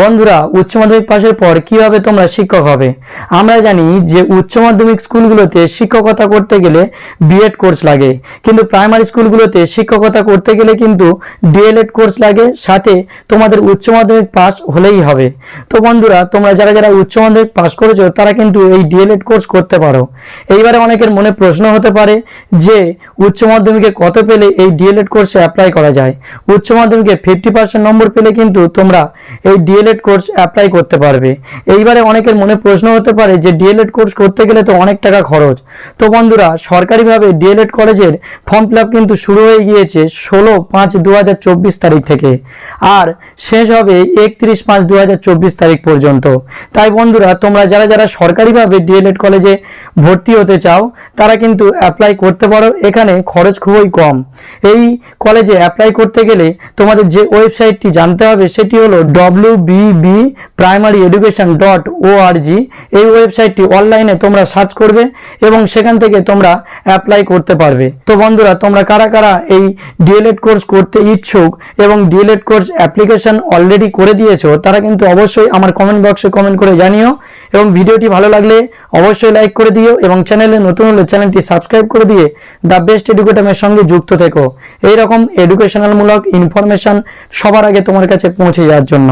বন্ধুরা, উচ্চ মাধ্যমিক পাশের পর কীভাবে তোমরা শিক্ষক হবে? আমরা জানি যে উচ্চ মাধ্যমিক স্কুলগুলোতে শিক্ষকতা করতে গেলে বিএড কোর্স লাগে। কিন্তু প্রাইমারি স্কুলগুলোতে শিক্ষকতা করতে গেলে কিন্তু ডিএলএড কোর্স লাগে, সাথে তোমাদের উচ্চ মাধ্যমিক পাস হলেই হবে। তো বন্ধুরা, তোমরা যারা যারা উচ্চ মাধ্যমিক পাস করেছ, তারা কিন্তু এই ডিএলএড কোর্স করতে পারো। এইবারে অনেকের মনে প্রশ্ন হতে পারে যে, উচ্চ মাধ্যমিকে কত পেলে এই ডিএলএড কোর্সে অ্যাপ্লাই করা যায়? উচ্চ মাধ্যমিকে ফিফটি পার্সেন্ট নম্বর পেলে কিন্তু তোমরা এই ডিএলএড কোর্স অ্যাপ্লাই করতে পারবে। এইবারে অনেকের মনে প্রশ্ন হতে পারে যে ডিএলএড কোর্স করতে গেলে তো অনেক টাকা খরচ। তো বন্ধুরা, সরকারিভাবে ডিএলএড কলেজের ফর্ম ফিল কিন্তু শুরু হয়ে গিয়েছে ষোলো পাঁচ দু তারিখ থেকে। আর শেষ হবে একত্রিশ পাঁচ দু তারিখ পর্যন্ত। তাই বন্ধুরা, তোমরা যারা যারা সরকারিভাবে ডিএলএড কলেজে ভর্তি হতে চাও, তারা কিন্তু অ্যাপ্লাই করতে পারো। এখানে খরচ খুবই কম। এই কলেজে অ্যাপ্লাই করতে গেলে তোমাদের যে ওয়েবসাইটটি জানতে হবে, সেটি হলো W B primary education dot O R G এই ওয়েবসাইটটি অনলাইনে তোমরা সার্চ করবে এবং সেখান থেকে তোমরা অ্যাপ্লাই করতে পারবে। তো বন্ধুরা, তোমরা কারা কারা এই ডিএলএড কোর্স করতে ইচ্ছুক এবং ডিএলএড কোর্স অ্যাপ্লিকেশন অলরেডি করে দিয়েছ, তারা কিন্তু অবশ্যই আমার কমেন্ট বক্সে কমেন্ট করে জানিও এবং ভিডিওটি ভালো লাগলে অবশ্যই লাইক করে দিও এবং চ্যানেলে নতুন হলে চ্যানেলটি সাবস্ক্রাইব করে দিয়ে দ্য বেস্ট এডুকেটামের সঙ্গে যুক্ত থেকো। এইরকম এডুকেশনালমূলক ইনফরমেশন সবার আগে তোমার কাছে পৌঁছে যাওয়ার জন্য।